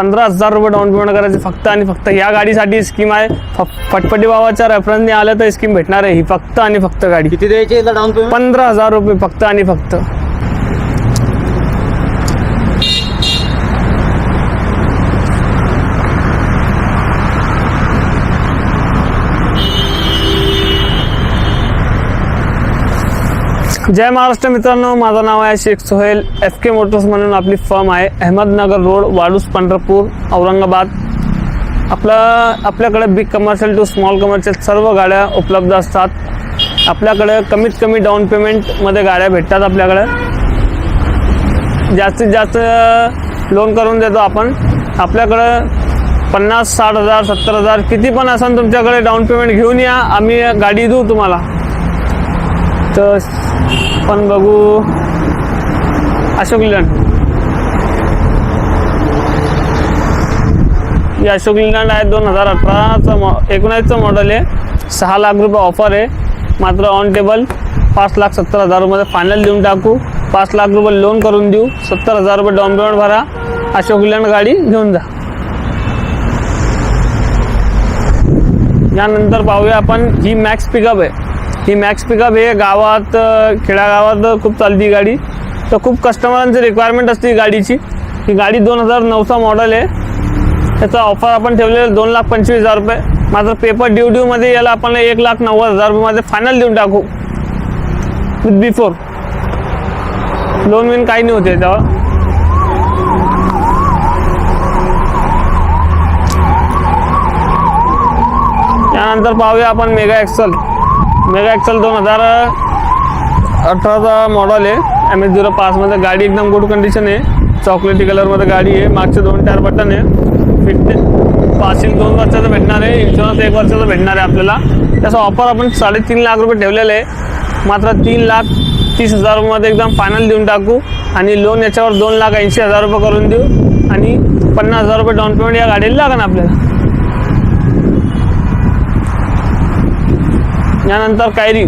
पंधरा हजार रुपये डाऊन पेमेंट करायचे फक्त आणि फक्त. या गाडीसाठी स्कीम आहे. फ- फटफटी बाबाच्या रेफरन्सने आलं तर स्कीम भेटणार आहे. ही फक्त आणि फक्त गाडी. किती द्यायचे डाऊन पेमेंट पंधरा हजार रुपये फक्त आणि फक्त. जय महाराष्ट्र मित्रांनो माझं नाव आहे Shaikh Sohail. F K Motors म्हणून आपली फर्म आहे. अहमदनगर रोड वाडूस पंढरपूर औरंगाबाद. आपलं आपल्याकडे big commercial to small commercial सर्व गाड्या उपलब्ध असतात. आपल्याकडे कमीत कमी डाऊन पेमेंटमध्ये गाड्या भेटतात आपल्याकडे. जास्तीत जास्त लोन करून देतो आपण. आपल्याकडं पन्नास साठ हजार सत्तर हजार किती पण असाल तुमच्याकडे डाऊन पेमेंट घेऊन या. आम्ही गाडी देऊ तुम्हाला. तर आपण बघू अशोक लिलंड ही अशोक लिलंड आहे दोन हजार अठराचं मॉ एकोणावीसचं मॉडेल आहे. सहा लाख रुपये ऑफर आहे. मात्र ऑन टेबल पाच लाख सत्तर हजार रुपये. फायनल देऊन टाकू. पाच लाख रुपये लोन करून देऊ. सत्तर हजार रुपये डाऊन पेमेंट भरा. अशोक लिलंड गाडी घेऊन जा. यानंतर पाहूया आपण ही मॅक्स पिकअप आहे. ही मॅक्स पिकअप हे गावात खेडागावात खेड्यागावात खूप चालती ही गाडी. तर खूप कस्टमरांची रिक्वायरमेंट असते ही गाडीची. ही गाडी दोन हजार नऊचा मॉडेल आहे. त्याचा ऑफर आपण ठेवलेलं दोन लाख पंचवीस हजार रुपये. मात्र पेपर ड्यू ड्यूमध्ये याला आपण एक लाख नव्वद हजार रुपयेमध्ये फायनल देऊन टाकू. विथ बिफोर लोन विन काही नाही होते त्यावर त्यानंतर पाहूया आपण मेगा एक्सल मेगा एक्सल दोन हजार अठराचा मॉडल आहे. एम एस झिरो पाचमध्ये गाडी एकदम गुड कंडिशन आहे. चॉकलेटी कलरमध्ये गाडी आहे. मागचे दोन चार बटन आहे. फिटनेस पासिंग दोन वर्षाचं भेटणार आहे. इन्शुरन्स एक वर्षाचं भेटणार आहे आपल्याला. त्याचा ऑफर आपण साडेतीन लाख रुपये ठेवलेलं आहे. मात्र तीन लाख तीस हजार रुपयामध्ये एकदम फायनल देऊन टाकू. आणि लोन याच्यावर दोन लाख ऐंशी हजार रुपये करून देऊ. आणि पन्नास हजार रुपये डाऊन पेमेंट या गाडीला लागेल आपल्याला. यानंतर कायरी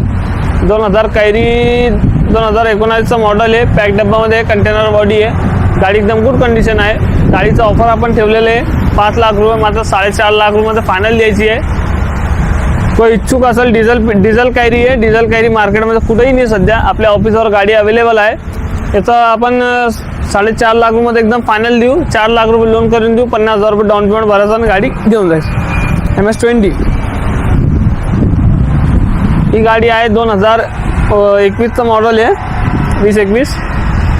दोन हजार कायरी दोन हजार एकोणावीसचं मॉडल आहे. पॅक डब्बामध्ये कंटेनर बॉडी आहे. गाडी एकदम गुड कंडिशन आहे. गाडीचं ऑफर आपण ठेवलेलं आहे. पाच लाख रुपये मात्र साडेचार लाख रुपये फायनल द्यायची आहे. तो इच्छुक असेल डिझेल डिझेल कॅरी आहे. डिझेल कॅरी मार्केटमध्ये कुठेही नाही सध्या. आपल्या ऑफिसवर गाडी अवेलेबल आहे. याचं आपण साडेचार लाख रुपये एकदम फायनल देऊ. चार लाख रुपये लोन करून देऊ. पन्नास हजार रुपये डाऊन पेमेंट भरायचं आणि गाडी घेऊन जायची. एम एस ट्वेंटी ही गाडी आहे दोन हजार एकवीसचं मॉडेल आहे. वीस एकवीस.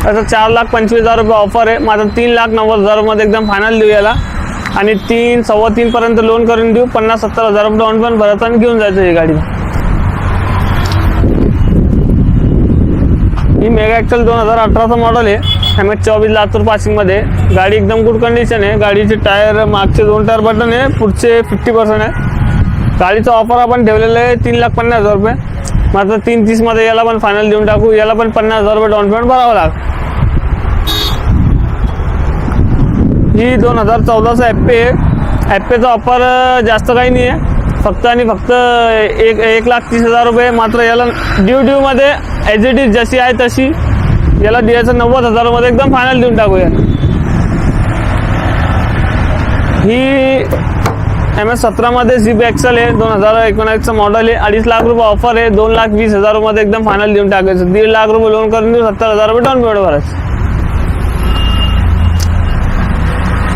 त्याचं चार लाख पंचवीस हजार रुपये ऑफर आहे. माझं तीन लाख नव्वद हजारमध्ये एकदम फायनल देऊ याला. आणि तीन सव्वा तीनपर्यंत लोन करून देऊ. पन्नास सत्तर हजार रुपये डाऊन पण भरायचं आणि घेऊन जायचं ही गाडी. ही मेगा एक्सेल दोन हजार अठराचं मॉडल आहे. एम एच चोवीस लातूर पासिंगमध्ये गाडी एकदम गुड कंडिशन आहे. गाडीचे टायर मागचे दोन टायर बटन आहे. पुढचे फिफ्टी पर्सेंट आहे. गाडीचं ऑफर आपण ठेवलेलं आहे तीन लाख पन्नास हजार रुपये. मात्र तीन तीसमध्ये याला पण फायनल देऊन टाकू. याला पण पन्नास हजार रुपये डाऊन पेमेंट भरावं लागेल. ही दोन हजार चौदाचा ॲप्पे आहे. ॲप्पेचा ऑफर जास्त काही नाही आहे. फक्त आणि फक्त एक एक लाख तीस हजार रुपये. मात्र याला ड्यू ड्यूमध्ये एज इट इज जशी आहे तशी याला द्यायचं नव्वद हजारामध्ये एकदम फायनल देऊन टाकूया. ही एम एस सतरामध्ये जी बी एक्सेल आहे दोन हजार एकोणावीसचं मॉडेल आहे अडीच लाख रुपये ऑफर आहे दोन लाख वीस हजार रुपयामध्ये एकदम फायनल देऊन टाकायचं. दीड लाख रुपये लोन करून देऊ सत्तर हजार रुपये डाऊन पेमेंट भरायचं.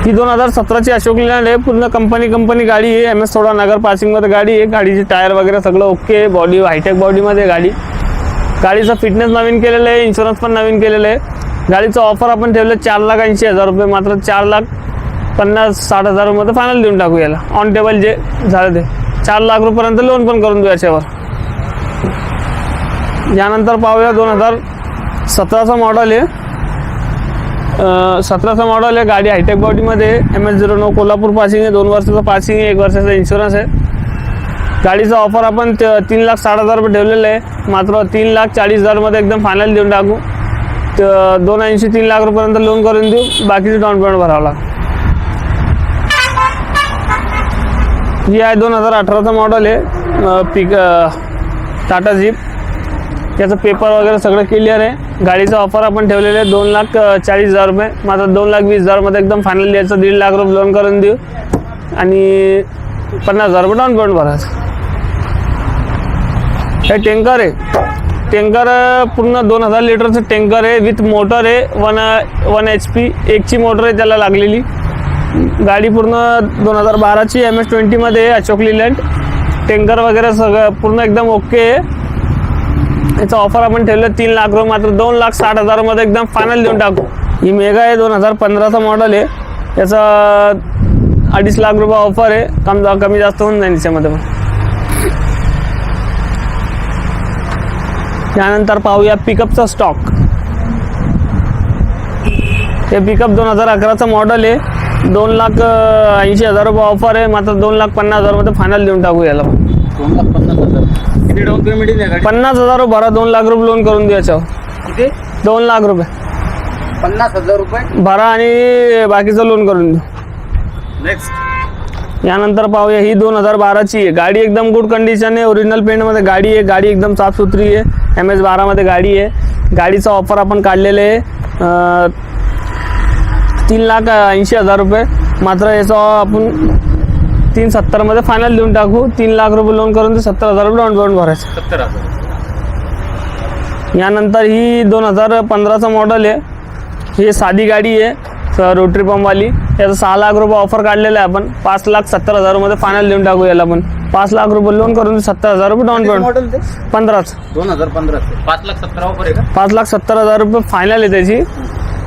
ही दोन हजार सतराची अशोक लिलँड आहे. पूर्ण कंपनी कंपनी गाडी आहे. एम एस थोडा नगर पासिंगमध्ये गाडी आहे. गाडीचे टायर वगैरे सगळं ओके आहे. बॉडी हायटेक बॉडीमध्ये गाडी. गाडीचं फिटनेस नवीन केलेलं आहे. इन्शुरन्स पण नवीन केलेलं आहे. गाडीचं ऑफर आपण ठेवलं चार लाख ऐंशी हजार रुपये. मात्र चार लाख पन्नास साठ हजार रुपये फायनल देऊन टाकू याला. ऑन टेबल जे झालं ते. चार लाख रुपयापर्यंत लोन पण करून देऊ याच्यावर. यानंतर पाहूया दोन हजार सतराचं मॉडेल आहे सतराचं मॉडेल आहे गाडी हायटेक बॉडीमध्ये एम एस झिरो नऊ कोल्हापूर पासिंग आहे दोन वर्षाचं पासिंग आहे एक वर्षाचा इन्शुरन्स आहे. गाडीचा ऑफर आपण तीन लाख साठ हजार रुपये ठेवलेलं आहे. मात्र तीन लाख चाळीस हजारमध्ये एकदम फायनल देऊन टाकू. तर दोन ऐंशी तीन लाख रुपयापर्यंत लोन करून देऊ. बाकीचे डाऊन पेमेंट भरावं लागेल. जी आहे दोन हजार अठराचं मॉडेल आहे. Pick Tata jeep. त्याचं पेपर वगैरे सगळं क्लिअर आहे. गाडीचा ऑफर आपण ठेवलेले आहे दोन लाख चाळीस हजार रुपये. माझा दोन लाख वीस हजारमध्ये एकदम फायनल द्यायचं. दीड लाख रुपये लोन करून देऊ. आणि पन्नास हजार रुपये डाऊन पेमेंट भरायचं. हे टँकर आहे. टँकर पूर्ण दोन हजार लिटरचं टँकर आहे. विथ मोटर आहे. वन वन एच पी एकची मोटर आहे त्याला लागलेली. गाडी पूर्ण दोन हजार बाराची एम एस ट्वेंटीमध्ये अशोक लिलँड टँकर वगैरे सगळं पूर्ण एकदम ओके आहे. याचा ऑफर आपण ठेवलं तीन लाख रुपये मात्र दोन लाख साठ हजारमध्ये एकदम फायनल देऊन टाकू. ही मेगा आहे दोन हजार पंधराचा मॉडल आहे. याचा अडीच लाख रुपये ऑफर आहे. कम कमी जास्त होऊन जाईल याच्यामध्ये पण. त्यानंतर पाहूया पिकअपचा स्टॉक हे पिकअप दोन हजार अकराचं मॉडल आहे. दोन लाख ऐंशी हजार रुपये ऑफर आहे. मात्र दोन लाख पन्नास हजारमध्ये फायनल देऊन टाकू याला. दोन लाख पन्नास हजार. किती डाऊन पेमेंट येईल या गाडी पन्नास हजार रुपये भरा दोन लाख रुपये लोन करून याच्यावर. किती? दोन लाख रुपये. पन्नास हजार रुपये? भरा आणि बाकीचं लोन करून देऊ नेक्स्ट यानंतर पाहूया ही दोन हजार बाराची आहे. गाडी एकदम गुड कंडिशन आहे. ओरिजिनल पेंटमध्ये गाडी आहे. गाडी एकदम साफसुथरी आहे. एम एस बारामध्ये गाडी आहे. गाडीचा ऑफर आपण काढलेलं आहे. अं, तीन लाख ऐंशी हजार रुपये. मात्र याचा आपण तीन सत्तरमध्ये फायनल देऊन टाकू. तीन लाख रुपये लोन करून ते सत्तर हजार रुपये डाऊन पेमेंट भरायचं. सत्तर हजार यानंतर ही दोन हजार पंधराचं मॉडल आहे. ही साधी गाडी आहे स- रोटरी पंपवाली याचा सहा लाख रुपये ऑफर काढलेला आहे आपण. पाच लाख सत्तर हजारमध्ये फायनल देऊन टाकू याला पण पाच लाख रुपये लोन करून सत्तर हजार रुपये डाऊन पेमेंट पंधराच. दोन हजार पंधरा पाच लाख सत्तर ऑफर आहे का? पाच लाख सत्तर हजार रुपये फायनल आहे त्याची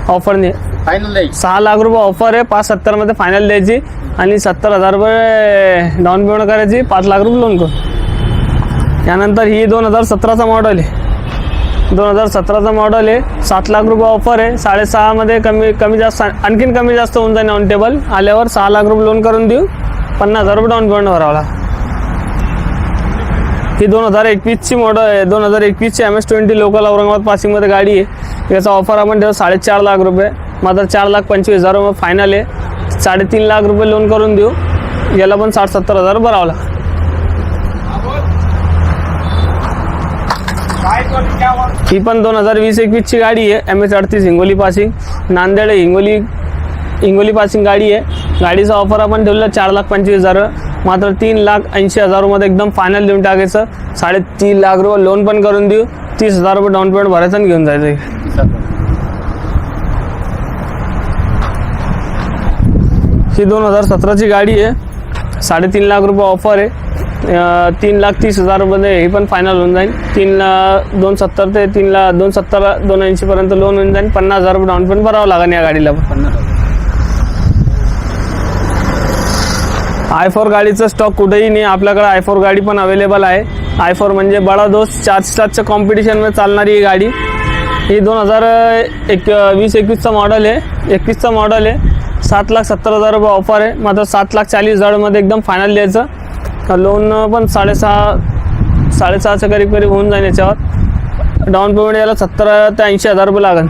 ऑफरने फायनल द्यायची सहा लाख रुपये ऑफर आहे. पाच सत्तरमध्ये फायनल द्यायची. आणि सत्तर हजार रुपये डाऊन पेमेंट करायची. पाच लाख रुपये लोन करून. त्यानंतर ही दोन हजार सतराचा मॉडेल आहे. दोन हजार सतराचा मॉडेल आहे. सात लाख रुपये ऑफर आहे. साडेसहामध्ये कमी कमी जास्त आणखीन कमी जास्त होऊन जाईल ऑन टेबल आल्यावर सहा लाख रुपये लोन करून देऊ. पन्नास हजार रुपये डाऊन पेमेंट भरावला ही दोन हजार एकवीसची मॉडल आहे. दोन हजार एकवीसची M S twenty local Aurangabad पासिंगमध्ये गाडी आहे. याचा ऑफर आपण ठेवू. साडेचार लाख रुपये. मात्र चार लाख पंचवीस हजार रुपये फायनल आहे. साडेतीन लाख रुपये लोन करून देऊ. याला पण साठ सत्तर हजार भरावं लागेल. ही पण दोन हजार वीस एकवीसची गाडी आहे. एम एस अडतीस हिंगोली पासिंग. नांदेड हिंगोली हिंगोली पासिंग गाडी आहे. गाडीचा ऑफर आपण ठेवलेला चार लाख पंचवीस हजार. मात्र तीन लाख ऐंशी हजारमध्ये एकदम फायनल देऊन टाकायचं. साडेतीन लाख रुपये लोन पण करून देऊ. तीस हजार रुपये डाऊन पेमेंट भरायचं आणि घेऊन जायचं तीस हजार ही दोन हजार सतराची गाडी आहे. साडेतीन लाख रुपये ऑफर आहे. तीन लाख तीस हजार रुपये ही पण फायनल होऊन जाईल. तीन ला- दोन सत्तर ते तीन ला दोन सत्तर दोन ऐंशीपर्यंत लोन होऊन जाईल. पन्नास हजार रुपये डाऊन पेमेंट भरावं लागेल या गाडीला. पन्नास हजार आय फोर गाडीचं स्टॉक कुठेही नाही. आपल्याकडे आय फोर गाडी पण अवेलेबल आहे. आय फोर म्हणजे बडा दोस्त चार स्टारच्या कॉम्पिटिशनमध्ये चालणारी ही गाडी. ही दोन हजार एक वीस एकवीसचं मॉडल आहे. एकवीसचं मॉडल आहे. सात लाख सत्तर हजार रुपये ऑफर आहे. मात्र सात लाख चाळीस हजारमध्ये एकदम फायनल द्यायचं. लोन पण साडेसहा साडेसहाच्या करीब करीब होऊन जाईल याच्यावर. डाऊन पेमेंट याला सत्तर ते ऐंशी हजार रुपये लागेल.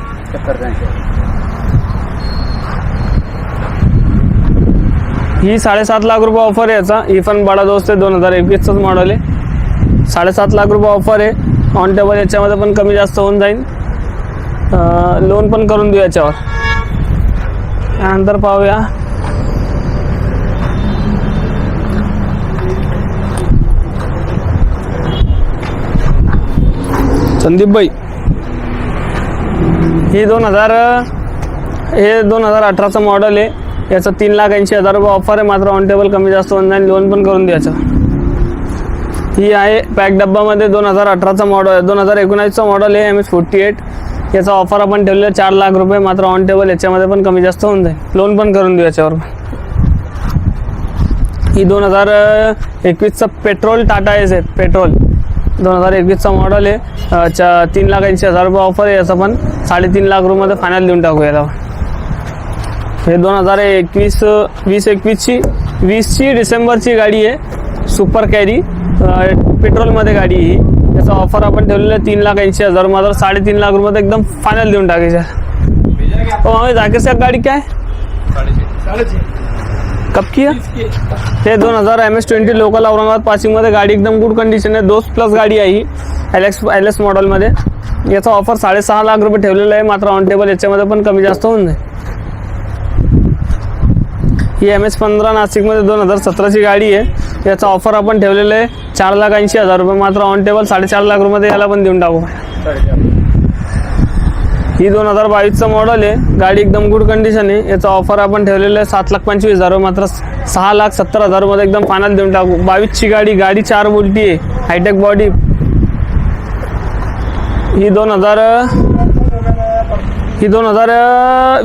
ही साडेसात लाख रुपये ऑफर आहे याचा. ही पण बडा दोस्त आहे दोन हजार एकवीसचंच मॉडल आहे. साडेसात लाख रुपये ऑफर आहे. ऑन टेबल याच्यामध्ये पण कमी जास्त होऊन जाईल. लोन पण करून देऊ याच्यावर. त्यानंतर पाहूया. संदीप भाई ही दोन हजार हे दोन हजार अठराचं मॉडल आहे. याचं तीन लाख ऐंशी हजार रुपये ऑफर आहे. मात्र ऑन टेबल कमी जास्त जाईल लोन पण करून द्यायचं. ही आहे पॅक डब्बामध्ये दोन हजार अठराचा मॉडल दोन हजार एकोणावीसचा मॉडल आहे. एम एस फोर्टी एट याचा ऑफर आपण ठेवलेला चार लाख रुपये मात्र ऑन टेबल याच्यामध्ये पण कमी जास्त होऊन जाईल. लोन पण करून देऊ याच्यावर. ही दोन हजार एकवीसचं पेट्रोल टाटा एस आहे. पेट्रोल दोन हजार एकवीसचा मॉडल आहे. चा तीन लाख ऐंशी हजार रुपये ऑफर आहे याचं पण. साडेतीन लाख रुपयामध्ये फायनल देऊन टाकू याला. हे दोन हजार एकवीस वीस एकवीसची वीसची डिसेंबरची गाडी आहे. सुपर कॅरी पेट्रोलमध्ये गाडी ही. याचा ऑफर आपण ठेवलेला आहे तीन लाख ऐंशी हजार. मात्र साडेतीन लाख रुपये एकदम फायनल देऊन टाकायचं. हो हमें जाके से गाड़ी क्या? है कब की है हे दोन हजार M S twenty local Aurangabad पासिंगमध्ये गाडी एकदम गुड कंडिशन आहे. दोस्त प्लस गाडी आहे ही. एल एक्स एल एस मॉडलमध्ये याचा ऑफर साडेसहा लाख रुपये ठेवलेला आहे. मात्र ऑन टेबल याच्यामध्ये पण कमी जास्त होऊन जाईल. ही एम एस पंधरा नाशिकमध्ये दोन हजार सतराची गाडी आहे. याचा ऑफर आपण ठेवलेलं आहे. चार लाख ऐंशी हजार रुपये मात्र ऑन टेबल साडेचार लाख रुपये याला पण देऊन टाकू. ही दोन हजार बावीसचं मॉडल आहे. गाडी एकदम गुड कंडिशन आहे. याचा ऑफर आपण ठेवलेलं आहे. सात लाख पंचवीस हजार रुपये, मात्र सहा लाख सत्तर हजारमध्ये एकदम फायनल देऊन टाकू. बावीसची गाडी गाडी चार बोलती आहे. हायटेक बॉडी ही दोन हजार ही दोन हजार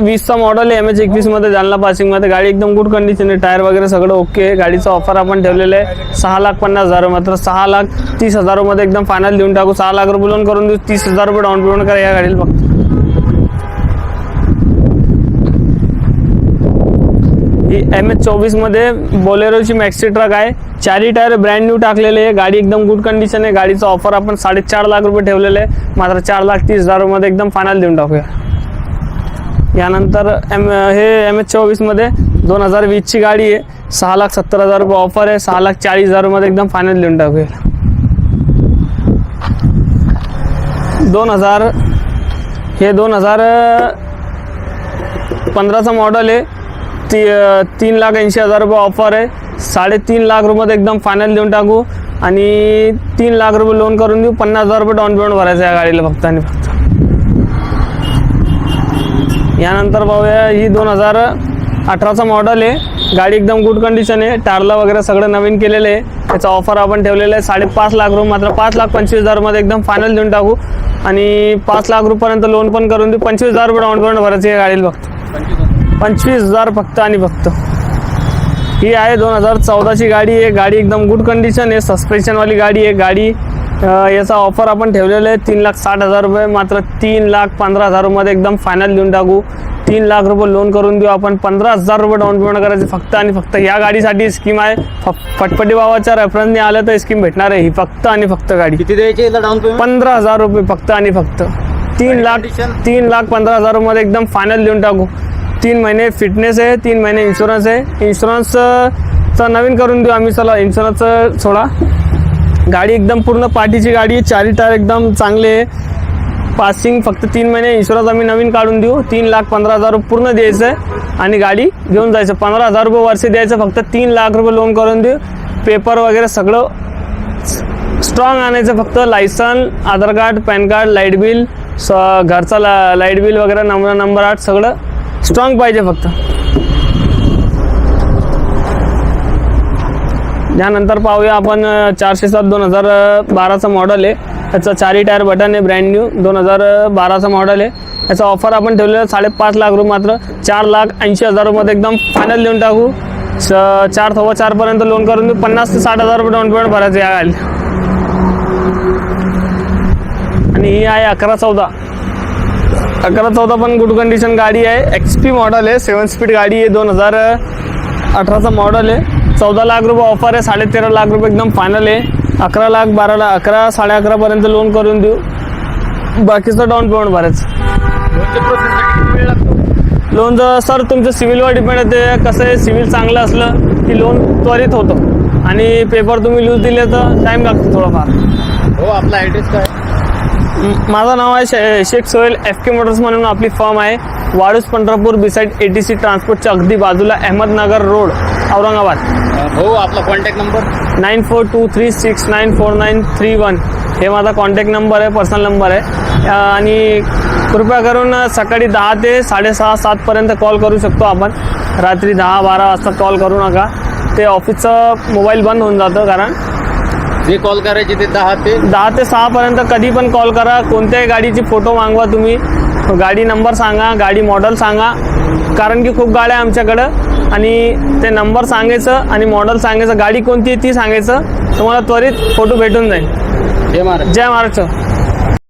वीसचा मॉडल आहे एम एच एकवीसमध्ये जालना पासिंगमध्ये गाडी एकदम गुड कंडिशन आहे. टायर वगैरे सगळं ओके आहे. गाडीचा ऑफर आपण ठेवलेलं आहे. सहा लाख पन्नास हजार मात्र. सहा लाख तीस हजारमध्ये एकदम फायनल देऊन टाकू. सहा लाख रुपये लोन करून देऊ. तीस हजार रुपये डाऊन पेमेंट करा या गाडीला फक्त. ही एम एच चोवीसमध्ये बोलेरोची मॅक्सी ट्रक आहे. चारी टायर ब्रँड न्यू टाकलेले आहे. गाडी एकदम गुड कंडिशन आहे. गाडीचा ऑफर आपण साडेचार लाख रुपये ठेवलेले आहे. मात्र चार लाख तीस हजारमध्ये एकदम फायनल देऊन टाकूया. यानंतर एम हे एम एच चोवीसमध्ये दोन हजार वीसची गाडी आहे. सहा लाख सत्तर हजार रुपये ऑफर आहे. सहा लाख चाळीस हजारमध्ये एकदम फायनल लिहून टाकूया. दोन हजार हे दोन हजार पंधराचं मॉडल आहे. ती तीन लाख ऐंशी हजार रुपये ऑफर आहे. साडेतीन लाख रुपयात एकदम फायनल देऊन टाकू. आणि तीन लाख रुपये लोन करून देऊ. पन्नास हजार रुपये डाऊन पेमेंट भरायचं आहे या गाडीला फक्त आणि फक्त. यानंतर पाहूया ही दोन हजार अठराचा मॉडल आहे. गाडी एकदम गुड कंडिशन आहे. टारला वगैरे सगळं नवीन केलेलं आहे. त्याचा ऑफर आपण ठेवलेलं आहे. साडेपाच लाख रुपये मात्र पाच लाख पंचवीस हजारमध्ये एकदम फायनल देऊन टाकू. आणि पाच लाख रुपयापर्यंत लोन पण करून देऊ. पंचवीस हजार रुपये डाऊन पेमेंट भरायची आहे गाडीला फक्त. पंचवीस हजार फक्त आणि फक्त. ही आहे दोन हजार चौदाची गाडी आहे. गाडी एकदम गुड कंडिशन आहे. सस्पेन्शनवाली गाडी आहे. गाडी याचा ऑफर आपण ठेवलेला आहे. तीन लाख साठ हजार रुपये मात्र तीन लाख पंधरा हजार रुपयामध्ये एकदम फायनल देऊन टाकू. तीन लाख रुपये लोन करून देऊ आपण. पंधरा हजार रुपये डाऊन पेमेंट करायचे फक्त आणि फक्त या गाडीसाठी स्कीम आहे. फ- फटपटी बाबाच्या रेफरन्सने आलं तर स्कीम भेटणार आहे. ही फक्त आणि फक्त गाडी. किती द्यायचे डाऊन पेमेंट पंधरा हजार रुपये फक्त आणि फक्त. तीन लाख? तीन लाख पंधरा हजारमध्ये एकदम फायनल देऊन टाकू. तीन महिने फिटनेस आहे तीन महिने इन्शुरन्स आहे. इन्शुरन्सचा नवीन करून देऊ आम्ही. चला इन्शुरन्सचं सोडा. गाडी एकदम पूर्ण पाठीची गाडी आहे चारी टायर एकदम चांगले. आहे पासिंग फक्त तीन महिने. इन्शुरन्स आम्ही नवीन काढून देऊ. तीन लाख पंधरा हजार रुपये पूर्ण द्यायचं आहे आणि गाडी घेऊन जायचं. पंधरा हजार रुपये वर्ष द्यायचं. फक्त तीन लाख रुपये लोन करून देऊ. पेपर वगैरे सगळं स्ट्रॉंग आणायचं फक्त. Licence Aadhaar card PAN card light bill स घरचा ला लाइट बिल वगैरे नंबर नंबर आठ सगळं स्ट्रॉंग पाहिजे फक्त. त्यानंतर पाहूया आपण चारशे सात दोन हजार बाराचं मॉडल आहे. त्याचं चारी टायर बटन आहे ब्रँड न्यू दोन हजार बाराचं मॉडल आहे. याचा ऑफर आपण ठेवलेला साडेपाच लाख रुपये मात्र चार लाख ऐंशी हजार रुपयात एकदम फायनल देऊन टाकू. स चार सव्वा चारपर्यंत लोन करून देऊ. पन्नास ते साठ हजार रुपये डाऊन पेमेंट भरायचं या गाडी आणि ही आहे अकरा चौदा. अकरा चौदा पण गुड कंडिशन गाडी आहे. एक्स पी मॉडल आहे सेवन स्पीड गाडी आहे दोन हजार अठराचं मॉडल आहे. चौदा लाख रुपये ऑफर आहे साडेतेरा लाख रुपये एकदम फायनल आहे. अकरा लाख बारा लाख अकरा साडे अकरापर्यंत लोन करून देऊ. बाकीचं डाऊन पेमेंट भरायचं. लोन जर लोनचं सर तुमचं सिव्हिलवर डिपेंड आहे कसं आहे सिव्हिल चांगलं असलं की लोन त्वरित होतं. आणि पेपर तुम्ही लूज दिले तर टाईम लागतो थोडाफार. हो आपला ॲड्रेस काय? माझं नाव आहे शे Shaikh Sohail F K Motors म्हणून आपली फर्म आहे. Waluj Pandharpur beside A T C ट्रान्सपोर्टच्या अगदी बाजूला अहमदनगर रोड औरंगाबाद. हो आपला contact number nine four two three six nine four nine three one. हे माझा कॉन्टॅक्ट नंबर आहे पर्सनल नंबर आहे. आणि कृपया करून सकाळी दहा ते साडेसहा सातपर्यंत कॉल करू शकतो आपण. रात्री दहा बारा वाजता कॉल करू नका. ते ऑफिसचं मोबाईल बंद होऊन जातं कारण जे कॉल करायचे ते दहा ते दहा ते सहापर्यंत कधी पण कॉल करा. कोणत्याही गाडीची फोटो मागवा तुम्ही. गाडी नंबर सांगा गाडी मॉडेल सांगा. कारण की खूप गाड्या आमच्याकडं. आणि ते नंबर सांगायचं आणि मॉडेल सांगायचं. गाडी कोणती आहे ती सांगायचं. तुम्हाला त्वरित फोटो भेटून जाईल. जय महाराज. जय महाराष्ट्र